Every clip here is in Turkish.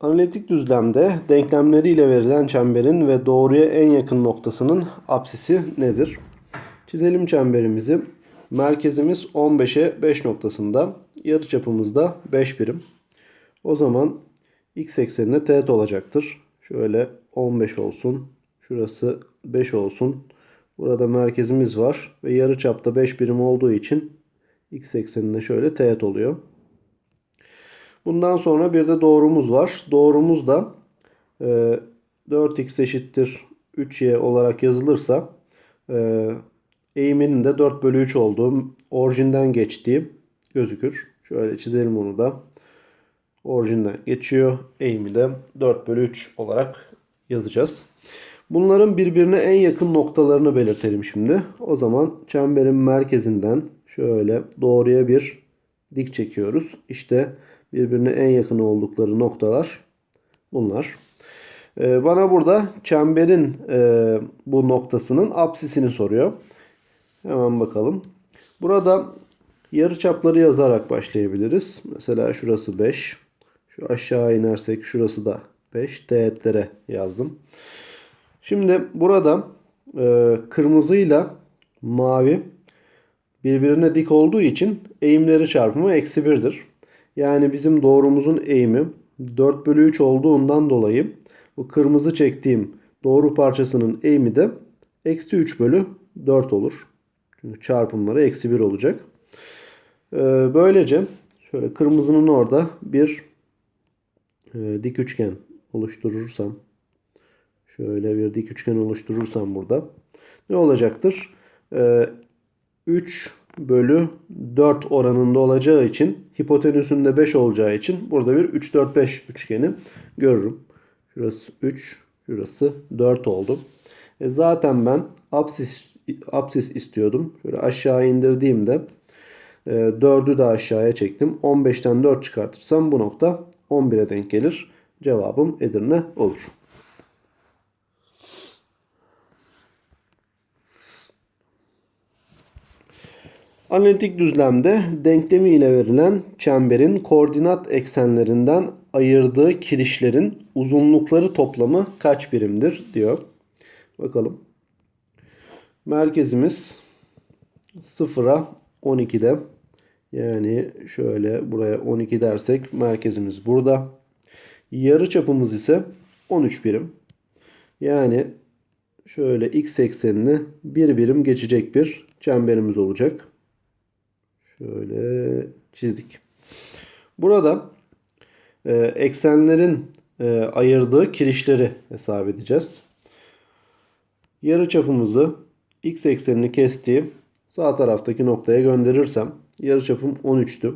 Analitik düzlemde denklemleriyle verilen çemberin ve doğruya en yakın noktasının apsisi nedir? Çizelim çemberimizi. Merkezimiz 15'e 5 noktasında. Yarıçapımız da 5 birim. O zaman x eksenine teğet olacaktır. Şöyle 15 olsun. Şurası 5 olsun. Burada merkezimiz var ve yarıçapta 5 birim olduğu için x eksenine şöyle teğet oluyor. Bundan sonra bir de doğrumuz var. Doğrumuz da e, 4x eşittir 3y olarak yazılırsa e, eğiminin de 4 bölü 3 olduğu orijinden geçtiği gözükür. Şöyle çizelim onu da. Orijinden geçiyor. Eğimi de 4 bölü 3 olarak yazacağız. Bunların birbirine en yakın noktalarını belirtelim şimdi. O zaman çemberin merkezinden şöyle doğruya bir dik çekiyoruz. İşte birbirine en yakın oldukları noktalar bunlar. Ee, bana burada çemberin e, bu noktasının apsisini soruyor. Hemen bakalım. Burada yarıçapları yazarak başlayabiliriz. Mesela şurası 5. Şu aşağı inersek şurası da 5. Teğetlere yazdım. Şimdi burada e, kırmızıyla mavi birbirine dik olduğu için eğimleri çarpımı eksi 1'dir. Yani bizim doğrumuzun eğimi 4 bölü 3 olduğundan dolayı bu kırmızı çektiğim doğru parçasının eğimi de eksi 3 bölü 4 olur. Çünkü çarpımları eksi 1 olacak. Ee, böylece şöyle kırmızının orada bir e, dik üçgen oluşturursam şöyle bir dik üçgen oluşturursam burada ne olacaktır? Ee, 3 bölü 4 oranında olacağı için hipotenüsünde 5 olacağı için burada bir 3 4 5 üçgeni görürüm. Şurası 3, şurası 4 oldu. E zaten ben apsis apsis istiyordum. Şöyle aşağı indirdiğimde e, 4'ü de aşağıya çektim. 15'ten 4 çıkartırsam bu nokta 11'e denk gelir. Cevabım Edirne olur. Analitik düzlemde denklemi ile verilen çemberin koordinat eksenlerinden ayırdığı kirişlerin uzunlukları toplamı kaç birimdir diyor. Bakalım. Merkezimiz 0'a 12'de. Yani şöyle buraya 12 dersek merkezimiz burada. Yarı çapımız ise 13 birim. Yani şöyle x eksenini bir birim geçecek bir çemberimiz olacak. Şöyle çizdik. Burada e, eksenlerin e, ayırdığı kirişleri hesap edeceğiz. Yarı çapımızı x eksenini kestiği sağ taraftaki noktaya gönderirsem yarı çapım 13'tü.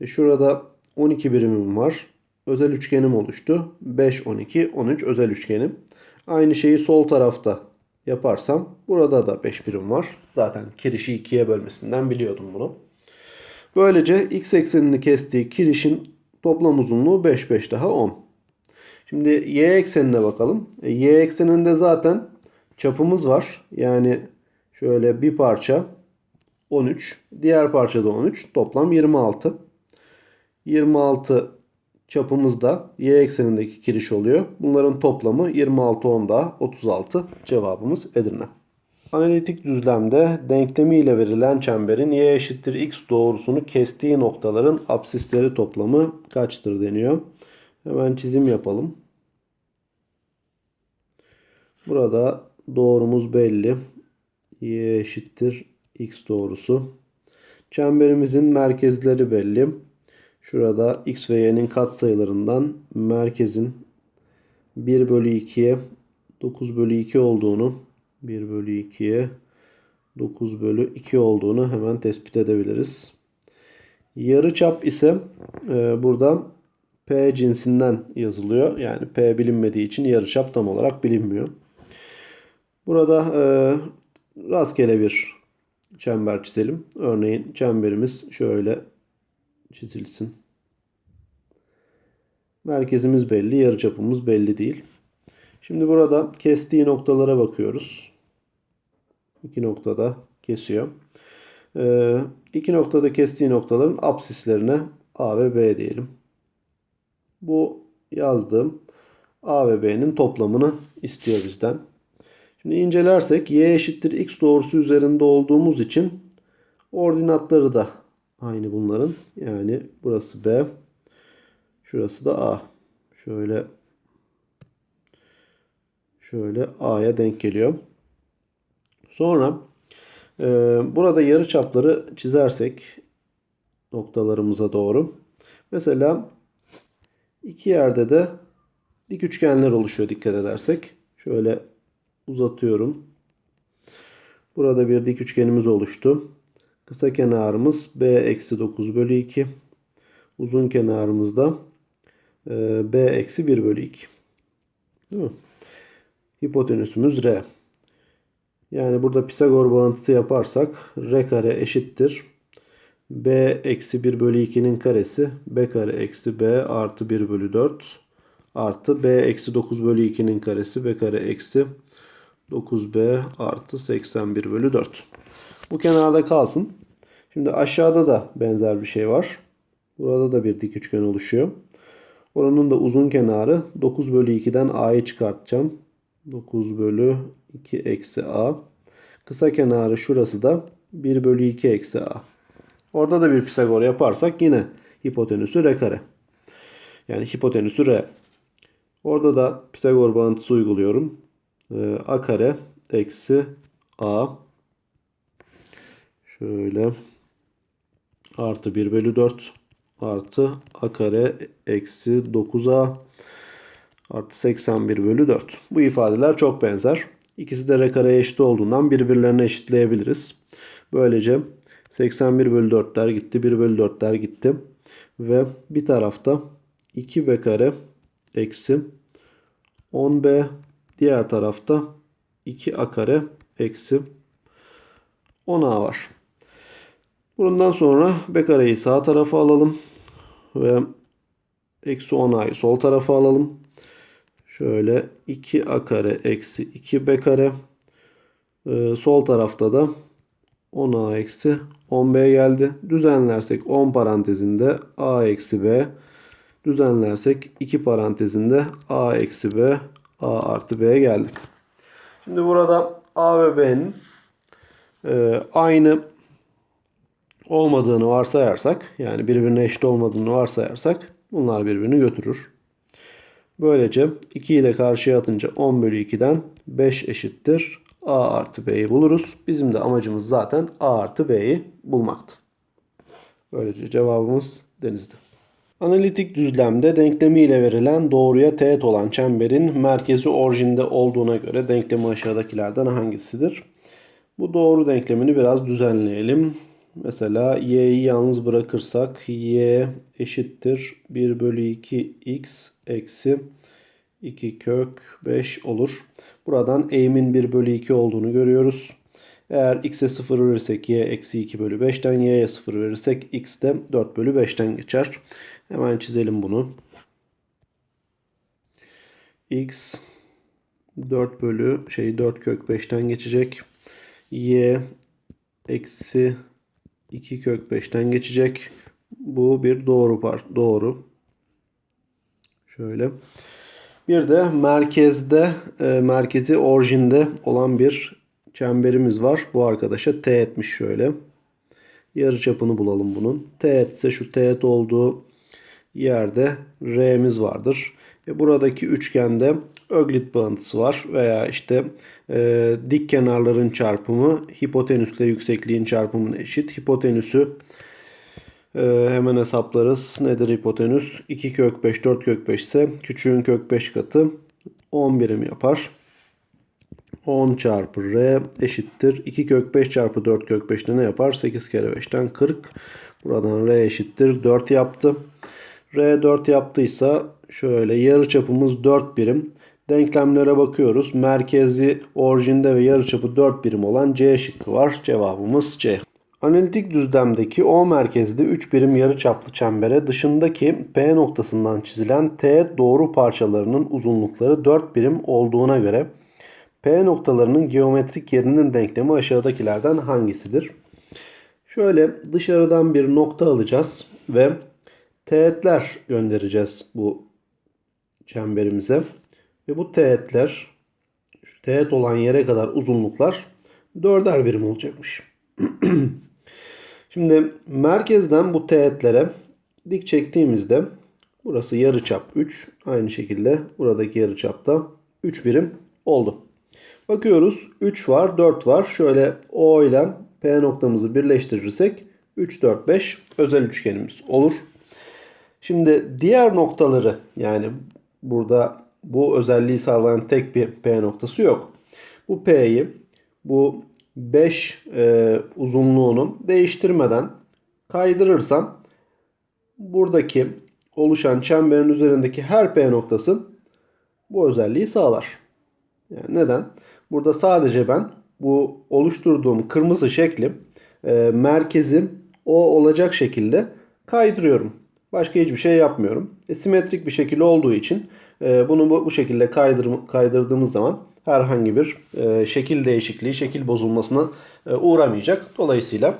E, şurada 12 birimim var. Özel üçgenim oluştu. 5, 12, 13 özel üçgenim. Aynı şeyi sol tarafta yaparsam burada da 5 birim var. Zaten kirişi ikiye bölmesinden biliyordum bunu. Böylece x eksenini kestiği kirişin toplam uzunluğu 5 5 daha 10. Şimdi y eksenine bakalım. E, y ekseninde zaten çapımız var. Yani şöyle bir parça 13, diğer parça da 13, toplam 26. 26 çapımızda y eksenindeki kiriş oluyor. Bunların toplamı 26 10 daha 36 cevabımız Edirne. Analitik düzlemde denklemi ile verilen çemberin y eşittir x doğrusunu kestiği noktaların apsisleri toplamı kaçtır deniyor. Hemen çizim yapalım. Burada doğrumuz belli. y eşittir x doğrusu. Çemberimizin merkezleri belli. Şurada x ve y'nin katsayılarından merkezin 1 bölü 2'ye 9 bölü 2 olduğunu 1 bölü 2'ye 9 bölü 2 olduğunu hemen tespit edebiliriz. Yarı çap ise e, burada P cinsinden yazılıyor. Yani P bilinmediği için yarı çap tam olarak bilinmiyor. Burada e, rastgele bir çember çizelim. Örneğin çemberimiz şöyle çizilsin. Merkezimiz belli, yarıçapımız belli değil. Şimdi burada kestiği noktalara bakıyoruz. İki noktada kesiyor. Ee, iki noktada kestiği noktaların apsislerine A ve B diyelim. Bu yazdım. A ve B'nin toplamını istiyor bizden. Şimdi incelersek y eşittir x doğrusu üzerinde olduğumuz için ordinatları da aynı bunların. Yani burası B. Şurası da A. Şöyle şöyle A'ya denk geliyor. Sonra e, burada yarı çapları çizersek noktalarımıza doğru. Mesela iki yerde de dik üçgenler oluşuyor dikkat edersek. Şöyle uzatıyorum. Burada bir dik üçgenimiz oluştu. Kısa kenarımız B eksi 9 bölü 2. Uzun kenarımız da e, B eksi 1 bölü 2. Değil mi? Hipotenüsümüz R. Yani burada Pisagor bağıntısı yaparsak R kare eşittir. B eksi 1 bölü 2'nin karesi B kare eksi B artı 1 bölü 4 artı B eksi 9 bölü 2'nin karesi B kare eksi 9B artı 81 bölü 4. Bu kenarda kalsın. Şimdi aşağıda da benzer bir şey var. Burada da bir dik üçgen oluşuyor. Oranın da uzun kenarı 9 bölü 2'den A'yı çıkartacağım. 9 bölü 2 eksi A. Kısa kenarı şurası da 1 bölü 2 eksi A. Orada da bir Pisagor yaparsak yine hipotenüsü R kare. Yani hipotenüsü R. Orada da Pisagor bağıntısı uyguluyorum. Ee, A kare eksi A. Şöyle artı 1 bölü 4 artı A kare eksi 9A artı 81 bölü 4. Bu ifadeler çok benzer. İkisi de R kareye eşit olduğundan birbirlerine eşitleyebiliriz. Böylece 81 bölü 4'ler gitti. 1 bölü 4'ler gitti. Ve bir tarafta 2b kare eksi 10b diğer tarafta 2a kare eksi 10a var. Bundan sonra b kareyi sağ tarafa alalım. Ve eksi 10a'yı sol tarafa alalım. Şöyle 2a kare eksi 2b kare. Ee, sol tarafta da 10a eksi 10b geldi. Düzenlersek 10 parantezinde a eksi b. Düzenlersek 2 parantezinde a eksi b a artı b geldi. Şimdi burada a ve b'nin e, aynı olmadığını varsayarsak yani birbirine eşit olmadığını varsayarsak bunlar birbirini götürür. Böylece 2'yi de karşıya atınca 10 bölü 2'den 5 eşittir. A artı B'yi buluruz. Bizim de amacımız zaten A artı B'yi bulmaktı. Böylece cevabımız denizdi. Analitik düzlemde denklemi ile verilen doğruya teğet olan çemberin merkezi orijinde olduğuna göre denklemi aşağıdakilerden hangisidir? Bu doğru denklemini biraz düzenleyelim. Mesela y'yi yalnız bırakırsak y eşittir 1 bölü 2 x eksi 2 kök 5 olur. Buradan eğimin 1 bölü 2 olduğunu görüyoruz. Eğer x'e 0 verirsek y eksi 2 bölü 5'ten y'ye 0 verirsek x de 4 bölü 5'ten geçer. Hemen çizelim bunu. x 4 bölü şey 4 kök 5'ten geçecek. y eksi 2 kök 5'ten geçecek. Bu bir doğru par doğru. Şöyle. Bir de merkezde e, merkezi orijinde olan bir çemberimiz var. Bu arkadaşa teğetmiş şöyle. Yarı çapını bulalım bunun. Teğet ise şu teğet olduğu yerde R'miz vardır. E buradaki üçgende Öglit bağıntısı var veya işte e, dik kenarların çarpımı hipotenüsle yüksekliğin çarpımına eşit. Hipotenüsü e, hemen hesaplarız. Nedir hipotenüs? 2 kök 5 4 kök 5 ise küçüğün kök 5 katı 10 birim yapar. 10 çarpı r eşittir. 2 kök 5 çarpı 4 kök 5'te ne yapar? 8 kere 5'ten 40. Buradan r eşittir. 4 yaptı. r 4 yaptıysa şöyle yarı çapımız 4 birim. Denklemlere bakıyoruz. Merkezi orijinde ve yarıçapı 4 birim olan C şıkkı var. Cevabımız C. Analitik düzlemdeki O merkezli 3 birim yarıçaplı çembere dışındaki P noktasından çizilen T doğru parçalarının uzunlukları 4 birim olduğuna göre P noktalarının geometrik yerinin denklemi aşağıdakilerden hangisidir? Şöyle dışarıdan bir nokta alacağız ve teğetler göndereceğiz bu çemberimize. Ve bu teğetler şu teğet olan yere kadar uzunluklar dörder birim olacakmış. Şimdi merkezden bu teğetlere dik çektiğimizde burası yarıçap 3. Aynı şekilde buradaki yarıçap da 3 birim oldu. Bakıyoruz 3 var 4 var. Şöyle O ile P noktamızı birleştirirsek 3 4 5 özel üçgenimiz olur. Şimdi diğer noktaları yani burada bu özelliği sağlayan tek bir P noktası yok. Bu P'yi bu 5 e, uzunluğunu değiştirmeden kaydırırsam buradaki oluşan çemberin üzerindeki her P noktası bu özelliği sağlar. Yani neden? Burada sadece ben bu oluşturduğum kırmızı şekli e, merkezi o olacak şekilde kaydırıyorum. Başka hiçbir şey yapmıyorum. E, simetrik bir şekilde olduğu için e, bunu bu, şekilde kaydır, kaydırdığımız zaman herhangi bir e, şekil değişikliği, şekil bozulmasına e, uğramayacak. Dolayısıyla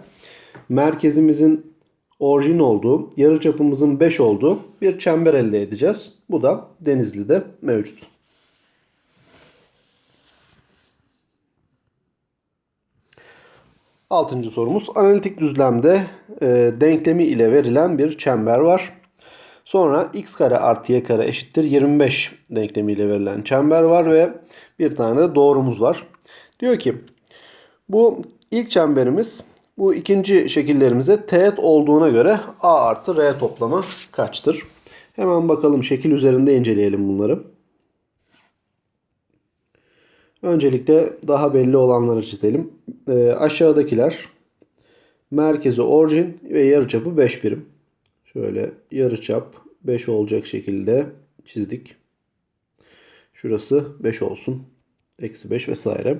merkezimizin orijin olduğu, yarıçapımızın 5 olduğu bir çember elde edeceğiz. Bu da Denizli'de mevcut. Altıncı sorumuz. Analitik düzlemde e, denklemi ile verilen bir çember var. Sonra x kare artı y kare eşittir 25 denklemi ile verilen çember var ve bir tane de doğrumuz var. Diyor ki bu ilk çemberimiz bu ikinci şekillerimize teğet olduğuna göre a artı r toplamı kaçtır? Hemen bakalım şekil üzerinde inceleyelim bunları. Öncelikle daha belli olanları çizelim. E, aşağıdakiler merkezi orijin ve yarıçapı 5 birim. Şöyle yarıçap 5 olacak şekilde çizdik. Şurası 5 olsun. Eksi 5 vesaire.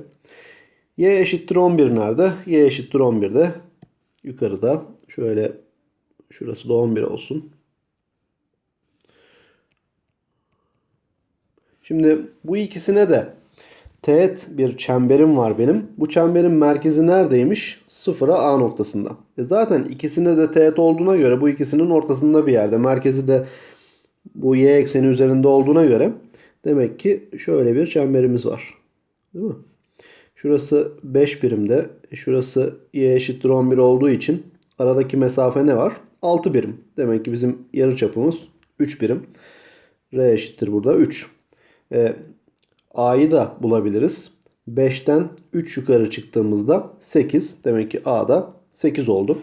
Y eşittir 11 nerede? Y eşittir 11'de. Yukarıda. Şöyle şurası da 11 olsun. Şimdi bu ikisine de teğet bir çemberim var benim. Bu çemberin merkezi neredeymiş? Sıfıra A noktasında. E zaten ikisinde de teğet olduğuna göre bu ikisinin ortasında bir yerde. Merkezi de bu y ekseni üzerinde olduğuna göre demek ki şöyle bir çemberimiz var. Değil mi? Şurası 5 birimde. Şurası y eşittir 11 olduğu için aradaki mesafe ne var? 6 birim. Demek ki bizim yarı çapımız 3 birim. R eşittir burada 3. E, A'yı da bulabiliriz. 5'ten 3 yukarı çıktığımızda 8. Demek ki A'da 8 oldu.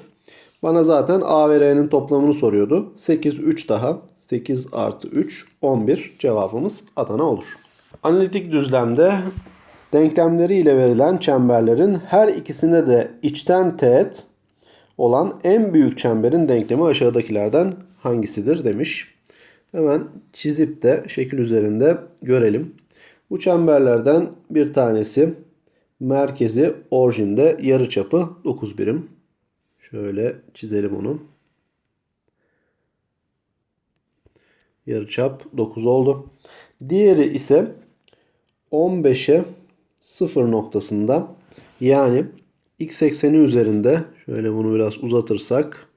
Bana zaten A ve R'nin toplamını soruyordu. 8, 3 daha. 8 artı 3, 11 cevabımız Adana olur. Analitik düzlemde denklemleri ile verilen çemberlerin her ikisinde de içten teğet olan en büyük çemberin denklemi aşağıdakilerden hangisidir demiş. Hemen çizip de şekil üzerinde görelim. Bu çemberlerden bir tanesi merkezi orijinde yarıçapı 9 birim. Şöyle çizelim onu. Yarıçap 9 oldu. Diğeri ise 15'e 0 noktasında yani x ekseni üzerinde şöyle bunu biraz uzatırsak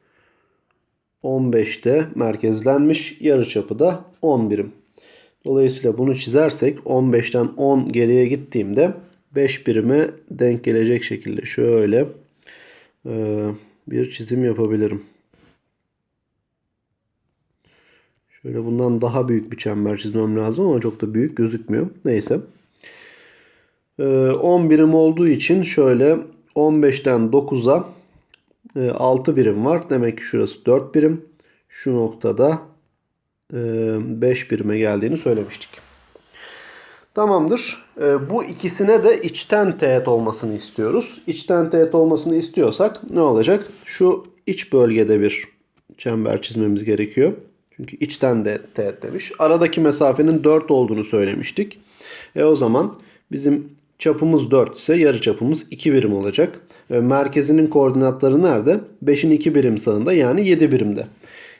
15'te merkezlenmiş yarıçapı da 10 birim. Dolayısıyla bunu çizersek 15'ten 10 geriye gittiğimde 5 birime denk gelecek şekilde şöyle e, bir çizim yapabilirim. Şöyle bundan daha büyük bir çember çizmem lazım ama çok da büyük gözükmüyor. Neyse. 10 birim olduğu için şöyle 15'ten 9'a 6 birim var. Demek ki şurası 4 birim. Şu noktada 5 birime geldiğini söylemiştik. Tamamdır. Bu ikisine de içten teğet olmasını istiyoruz. İçten teğet olmasını istiyorsak ne olacak? Şu iç bölgede bir çember çizmemiz gerekiyor. Çünkü içten de teğet demiş. Aradaki mesafenin 4 olduğunu söylemiştik. E o zaman bizim çapımız 4 ise yarı çapımız 2 birim olacak. E, merkezinin koordinatları nerede? 5'in 2 birim sağında yani 7 birimde.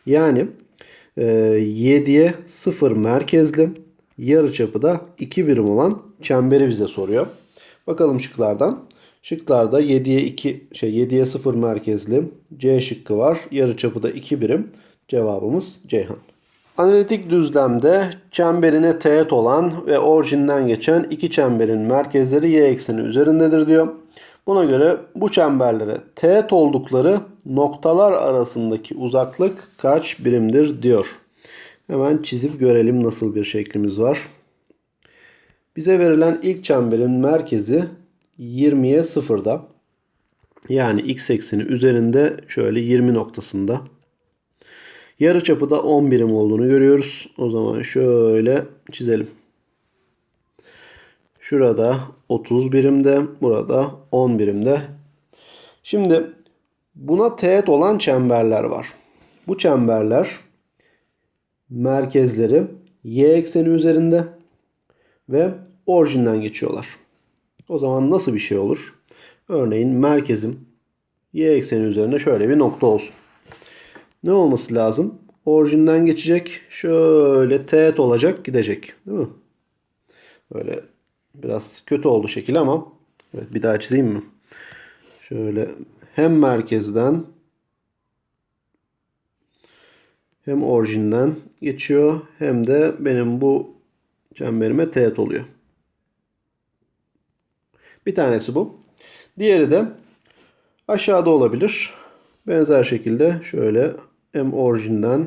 Yani 7'ye 0 merkezli yarı çapı da 2 birim olan çemberi bize soruyor. Bakalım şıklardan. Şıklarda 7'ye 2 şey 7'ye 0 merkezli C şıkkı var. Yarı çapı da 2 birim. Cevabımız Ceyhan. Analitik düzlemde çemberine teğet olan ve orijinden geçen iki çemberin merkezleri y ekseni üzerindedir diyor. Buna göre bu çemberlere teğet oldukları noktalar arasındaki uzaklık kaç birimdir diyor. Hemen çizip görelim nasıl bir şeklimiz var. Bize verilen ilk çemberin merkezi 20'ye 0'da. Yani x ekseni üzerinde şöyle 20 noktasında. Yarıçapı da 10 birim olduğunu görüyoruz. O zaman şöyle çizelim. Şurada 30 birimde, burada 10 birimde. Şimdi buna teğet olan çemberler var. Bu çemberler merkezleri y ekseni üzerinde ve orijinden geçiyorlar. O zaman nasıl bir şey olur? Örneğin merkezim y ekseni üzerinde şöyle bir nokta olsun. Ne olması lazım? Orijinden geçecek. Şöyle teğet olacak gidecek. Değil mi? Böyle biraz kötü oldu şekil ama evet bir daha çizeyim mi? Şöyle hem merkezden hem orijinden geçiyor hem de benim bu çemberime teğet oluyor. Bir tanesi bu. Diğeri de aşağıda olabilir. Benzer şekilde şöyle hem orijinden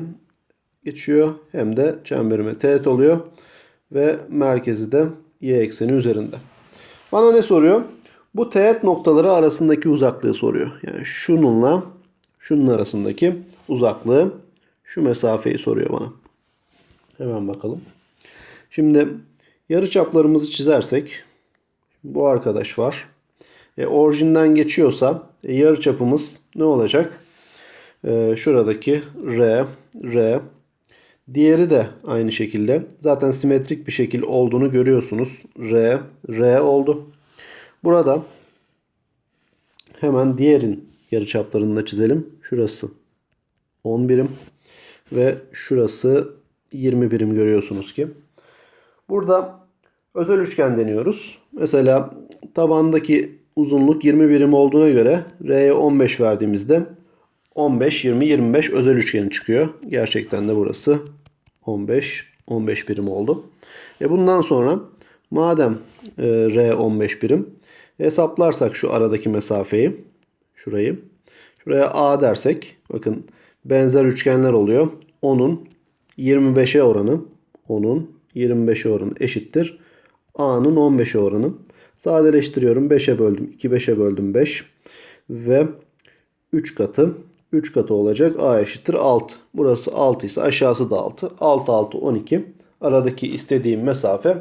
geçiyor hem de çemberime teğet oluyor. Ve merkezi de y ekseni üzerinde. Bana ne soruyor? Bu teğet noktaları arasındaki uzaklığı soruyor. Yani şununla şunun arasındaki uzaklığı şu mesafeyi soruyor bana. Hemen bakalım. Şimdi yarı çaplarımızı çizersek bu arkadaş var. E, orijinden geçiyorsa e, yarı çapımız ne olacak? E, şuradaki R, R. Diğeri de aynı şekilde. Zaten simetrik bir şekil olduğunu görüyorsunuz. R, R oldu. Burada hemen diğerin yarı çaplarını da çizelim. Şurası 10 birim ve şurası 20 birim görüyorsunuz ki. Burada özel üçgen deniyoruz. Mesela tabandaki uzunluk 20 birim olduğuna göre R'ye 15 verdiğimizde 15, 20, 25 özel üçgeni çıkıyor. Gerçekten de burası 15, 15 birim oldu. E bundan sonra madem e, R 15 birim hesaplarsak şu aradaki mesafeyi şurayı şuraya A dersek bakın benzer üçgenler oluyor. 10'un 25'e oranı 10'un 25'e oranı eşittir. A'nın 15'e oranı. Sadeleştiriyorum. 5'e böldüm. 2 5'e böldüm 5. Ve 3 katı. 3 katı olacak. A eşittir 6. Burası 6 ise aşağısı da 6. 6 6 12. Aradaki istediğim mesafe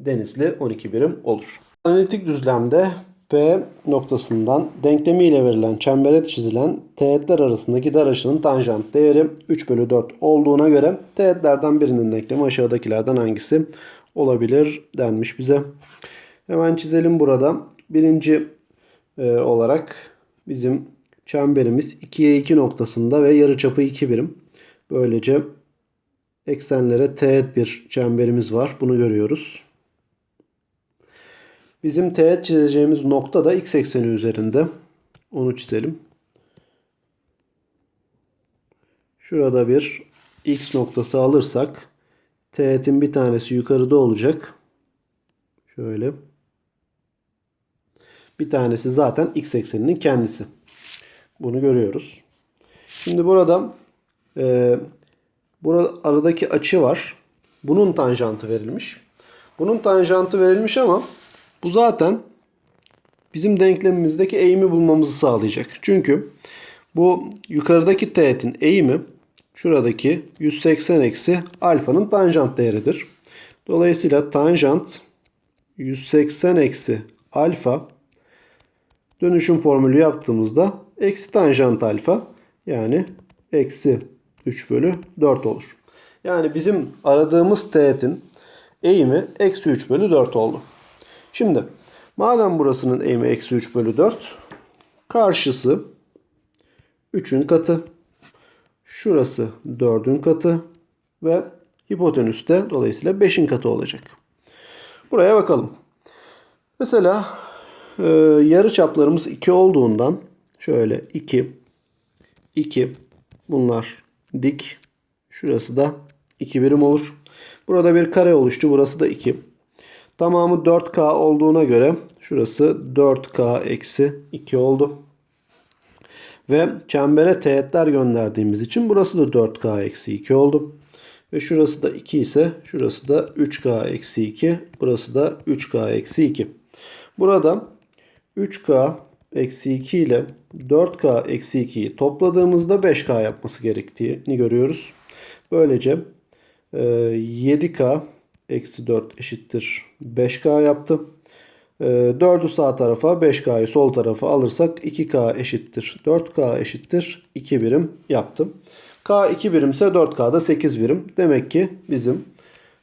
denizli 12 birim olur. Analitik düzlemde P noktasından denklemiyle verilen çembere çizilen teğetler arasındaki dar açının tanjant değeri 3 bölü 4 olduğuna göre teğetlerden birinin denklemi aşağıdakilerden hangisi olabilir denmiş bize. Hemen çizelim burada. Birinci e, olarak bizim çemberimiz 2'ye 2 noktasında ve yarıçapı 2 birim. Böylece eksenlere teğet bir çemberimiz var. Bunu görüyoruz. Bizim teğet çizeceğimiz nokta da x ekseni üzerinde. Onu çizelim. Şurada bir x noktası alırsak teğetin bir tanesi yukarıda olacak. Şöyle. Bir tanesi zaten x ekseninin kendisi. Bunu görüyoruz. Şimdi burada e, burada aradaki açı var. Bunun tanjantı verilmiş. Bunun tanjantı verilmiş ama bu zaten bizim denklemimizdeki eğimi bulmamızı sağlayacak. Çünkü bu yukarıdaki teğetin eğimi şuradaki 180 eksi alfanın tanjant değeridir. Dolayısıyla tanjant 180 eksi alfa dönüşüm formülü yaptığımızda eksi tanjant alfa yani eksi 3 bölü 4 olur. Yani bizim aradığımız teğetin eğimi eksi 3 bölü 4 oldu. Şimdi madem burasının eğimi eksi 3 bölü 4 karşısı 3'ün katı şurası 4'ün katı ve hipotenüs de dolayısıyla 5'in katı olacak. Buraya bakalım. Mesela e, yarı çaplarımız 2 olduğundan şöyle 2 2 bunlar dik şurası da 2 birim olur. Burada bir kare oluştu. Burası da 2. Tamamı 4K olduğuna göre şurası 4K eksi 2 oldu. Ve çembere teğetler gönderdiğimiz için burası da 4K eksi 2 oldu. Ve şurası da 2 ise şurası da 3K eksi 2. Burası da 3K eksi 2. Burada 3K eksi 2 ile 4K eksi 2'yi topladığımızda 5K yapması gerektiğini görüyoruz. Böylece e, 7K eksi 4 eşittir 5K yaptı. E, 4'ü sağ tarafa 5K'yı sol tarafa alırsak 2K eşittir 4K eşittir 2 birim yaptım. K 2 birimse 4K'da 8 birim. Demek ki bizim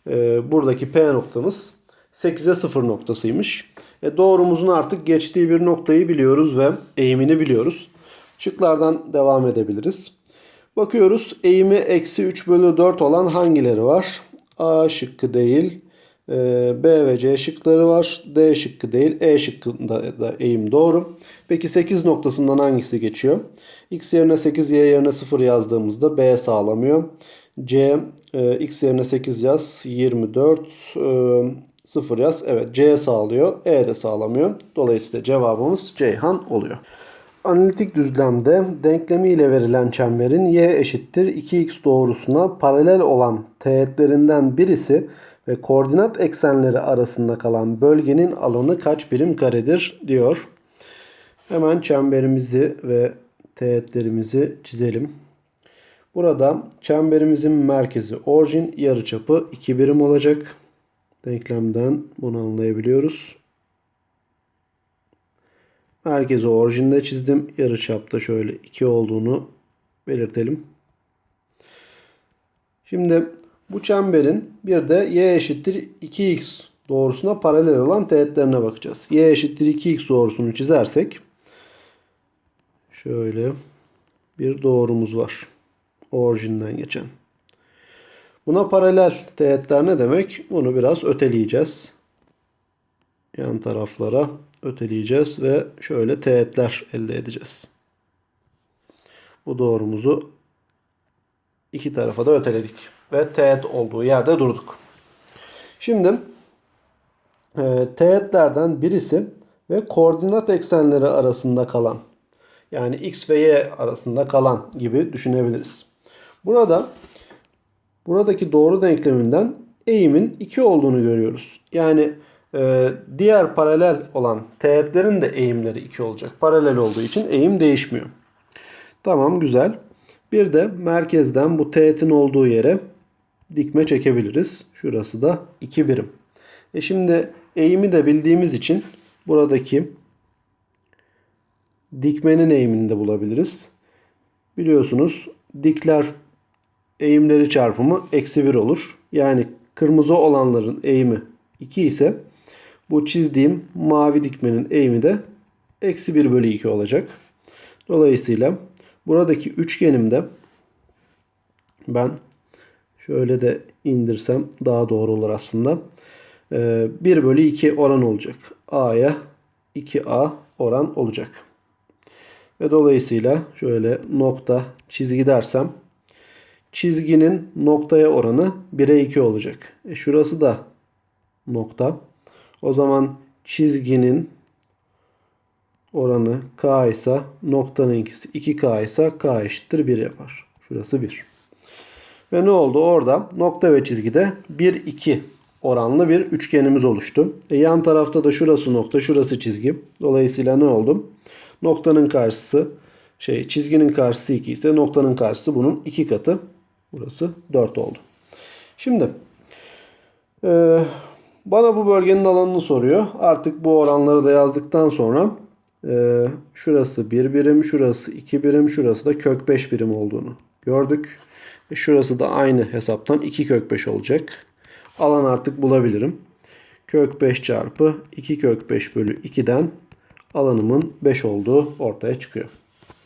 e, buradaki P noktamız 8'e 0 noktasıymış. E, doğrumuzun artık geçtiği bir noktayı biliyoruz ve eğimini biliyoruz. Şıklardan devam edebiliriz. Bakıyoruz eğimi eksi 3 bölü 4 olan hangileri var? A şıkkı değil. e, B ve C şıkları var. D şıkkı değil. E şıkkında da eğim doğru. Peki 8 noktasından hangisi geçiyor? X yerine 8, Y yerine 0 yazdığımızda B sağlamıyor. C, e, X yerine 8 yaz, 24, e, 0 yaz. Evet C sağlıyor. E de sağlamıyor. Dolayısıyla cevabımız Ceyhan oluyor. Analitik düzlemde denklemi ile verilen çemberin y eşittir 2x doğrusuna paralel olan teğetlerinden birisi ve koordinat eksenleri arasında kalan bölgenin alanı kaç birim karedir diyor. Hemen çemberimizi ve teğetlerimizi çizelim. Burada çemberimizin merkezi orijin yarıçapı 2 birim olacak. Denklemden bunu anlayabiliyoruz. Merkezi orijinde çizdim. Yarıçapta şöyle 2 olduğunu belirtelim. Şimdi bu çemberin bir de y eşittir 2x doğrusuna paralel olan teğetlerine bakacağız. y eşittir 2x doğrusunu çizersek şöyle bir doğrumuz var. Orijinden geçen. Buna paralel teğetler ne demek? Bunu biraz öteleyeceğiz. Yan taraflara öteleyeceğiz ve şöyle teğetler elde edeceğiz. Bu doğrumuzu iki tarafa da öteledik ve teğet olduğu yerde durduk. Şimdi e, teğetlerden birisi ve koordinat eksenleri arasında kalan yani x ve y arasında kalan gibi düşünebiliriz. Burada buradaki doğru denkleminden eğimin 2 olduğunu görüyoruz. Yani e, diğer paralel olan teğetlerin de eğimleri 2 olacak. Paralel olduğu için eğim değişmiyor. Tamam güzel. Bir de merkezden bu teğetin olduğu yere dikme çekebiliriz. Şurası da 2 birim. E şimdi eğimi de bildiğimiz için buradaki dikmenin eğimini de bulabiliriz. Biliyorsunuz dikler eğimleri çarpımı eksi 1 olur. Yani kırmızı olanların eğimi 2 ise bu çizdiğim mavi dikmenin eğimi de eksi 1 bölü 2 olacak. Dolayısıyla buradaki üçgenimde ben şöyle de indirsem daha doğru olur aslında. 1 Ee, bölü 2 oran olacak. A'ya 2A oran olacak. Ve dolayısıyla şöyle nokta çizgi dersem çizginin noktaya oranı 1'e 2 olacak. E şurası da nokta. O zaman çizginin oranı k ise noktanın ikisi 2k ise k eşittir 1 yapar. Şurası 1. Ve ne oldu? Orada nokta ve çizgide 1 2 oranlı bir üçgenimiz oluştu. E yan tarafta da şurası nokta, şurası çizgi. Dolayısıyla ne oldu? Noktanın karşısı şey çizginin karşısı 2 ise noktanın karşısı bunun 2 katı. Burası 4 oldu. Şimdi e, bana bu bölgenin alanını soruyor. Artık bu oranları da yazdıktan sonra e, şurası 1 birim, şurası 2 birim, şurası da kök 5 birim olduğunu gördük. E, şurası da aynı hesaptan 2 kök 5 olacak. Alan artık bulabilirim. Kök 5 çarpı 2 kök 5 bölü 2'den alanımın 5 olduğu ortaya çıkıyor.